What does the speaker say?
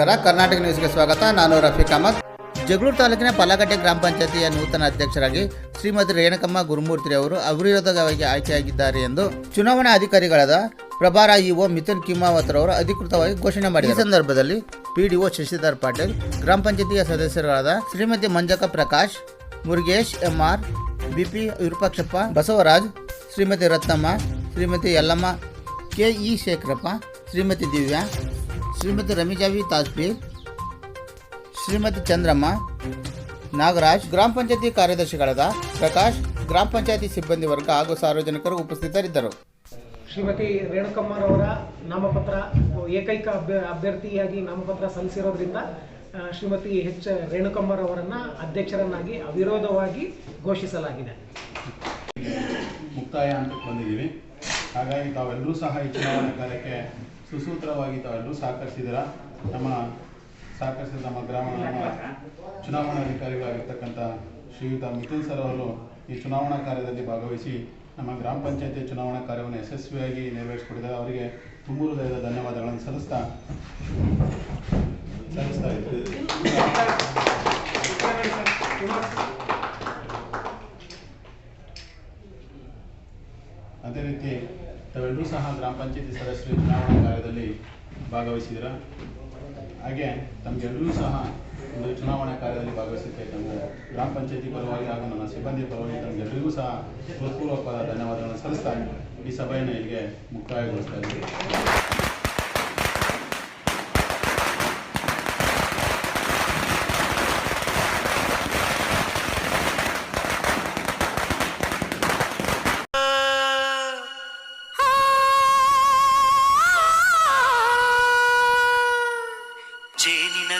ನಮಸ್ಕಾರ. ಕರ್ನಾಟಕ ನ್ಯೂಸ್ಗೆ ಸ್ವಾಗತ. ನಾನು ರಫೀಕ್ ಅಹಮದ್. ಜಗಳೂರು ತಾಲೂಕಿನ ಪಲಗಟ್ಟೆ ಗ್ರಾಮ ಪಂಚಾಯತಿಯ ನೂತನ ಅಧ್ಯಕ್ಷರಾಗಿ ಶ್ರೀಮತಿ ರೇಣಕಮ್ಮ ಗುರುಮೂರ್ತಿ ಅವರು ಅವಿರೋಧವಾಗಿ ಆಯ್ಕೆಯಾಗಿದ್ದಾರೆ ಎಂದು ಚುನಾವಣಾ ಅಧಿಕಾರಿಗಳಾದ ಪ್ರಭಾರ ಇಒ ಮಿಥುನ್ ಕಿಮಾವತ್ ರವರು ಅಧಿಕೃತವಾಗಿ ಘೋಷಣೆ ಮಾಡಿದ ಸಂದರ್ಭದಲ್ಲಿ ಪಿಡಿಒ ಶಶಿಧರ್ ಪಾಟೀಲ್, ಗ್ರಾಮ ಪಂಚಾಯತಿಯ ಸದಸ್ಯರಾದ Shrimati ಮಂಜಕ Prakash, Murugesh MR, BP Virupakshappa, Basavaraj, Shrimati Ratnamma, Shrimati Yallamma KE Shekharappa, Shrimati Divya Shrimati ರಮಿಜಾವಿ Tajpir Shrimati Chandramma Nagaraj ಗ್ರಾಮ ಪಂಚಾಯತಿ ಕಾರ್ಯದರ್ಶಿಗಳಾದ ಪ್ರಕಾಶ್ ಗ್ರಾಮ ಪಂಚಾಯತಿ ಸಿಬ್ಬಂದಿ ವರ್ಗ ಹಾಗೂ ಸಾರ್ವಜನಿಕರು ಉಪಸ್ಥಿತರಿದ್ದರು. ಶ್ರೀಮತಿ ರೇಣುಕಮ್ಮರವರ ನಾಮಪತ್ರ ಏಕೈಕ ಅಭ್ಯ ಅಭ್ಯರ್ಥಿಯಾಗಿ ನಾಮಪತ್ರ ಸಲ್ಲಿಸಿರೋದ್ರಿಂದ ಶ್ರೀಮತಿ ಎಚ್ ರೇಣುಕಮ್ಮರವರನ್ನ ಅಧ್ಯಕ್ಷರನ್ನಾಗಿ ಅವಿರೋಧವಾಗಿ ಘೋಷಿಸಲಾಗಿದೆ. ಮುಕ್ತಾಯ ಅಂತ ಬಂದಿದ್ದೀವಿ. ಹಾಗಾಗಿ ತಾವೆಲ್ಲರೂ ಸಹ ಈ ಚುನಾವಣಾ ಕಾರ್ಯಕ್ಕೆ ಸುಸೂತ್ರವಾಗಿ ತಾವೆಲ್ಲರೂ ಸಹಕರಿಸಿದ್ದೀರಾ. ನಮ್ಮ ಸಹಕರಿಸಿದ ನಮ್ಮ ನಮ್ಮ ಚುನಾವಣಾಧಿಕಾರಿಗಳಾಗಿರ್ತಕ್ಕಂಥ ಶ್ರೀಯುತ ಮಿಥುನ್ ಸರ್ ಅವರು ಈ ಚುನಾವಣಾ ಕಾರ್ಯದಲ್ಲಿ ಭಾಗವಹಿಸಿ ನಮ್ಮ ಗ್ರಾಮ ಪಂಚಾಯತಿ ಚುನಾವಣಾ ಕಾರ್ಯವನ್ನು ಯಶಸ್ವಿಯಾಗಿ ನೆರವೇರಿಸಿಕೊಟ್ಟಿದ್ದಾರೆ. ಅವರಿಗೆ ತುಂಬು ಹೃದಯದ ಧನ್ಯವಾದಗಳನ್ನು ಸಲ್ಲಿಸ್ತಾ ಸಲ್ಲಿಸ್ತಾ ಅದೇ ರೀತಿ ತಾವೆಲ್ಲರೂ ಸಹ ಗ್ರಾಮ ಪಂಚಾಯತಿ ಸದಸ್ಯರು ಚುನಾವಣಾ ಕಾರ್ಯದಲ್ಲಿ ಭಾಗವಹಿಸಿದ್ರ. ಹಾಗೆ ತಮಗೆಲ್ಲರೂ ಸಹ ಒಂದು ಚುನಾವಣಾ ಕಾರ್ಯದಲ್ಲಿ ಭಾಗವಹಿಸುತ್ತೆ ನಮ್ಮ ಗ್ರಾಮ ಪಂಚಾಯತಿ ಪರವಾಗಿ ಹಾಗೂ ನನ್ನ ಸಿಬ್ಬಂದಿ ಪರವಾಗಿ ತಮಗೆಲ್ಲರಿಗೂ ಸಹ ಹೃತ್ಪೂರ್ವಕವಾದ ಧನ್ಯವಾದಗಳನ್ನು ಸಲ್ಲಿಸ್ತಾ ಈ ಸಭೆಯನ್ನು ಇಲ್ಲಿಗೆ ಮುಕ್ತಾಯಗೊಳಿಸ್ತಾ ಇದ್ದೀವಿ. ಜೇನಿನ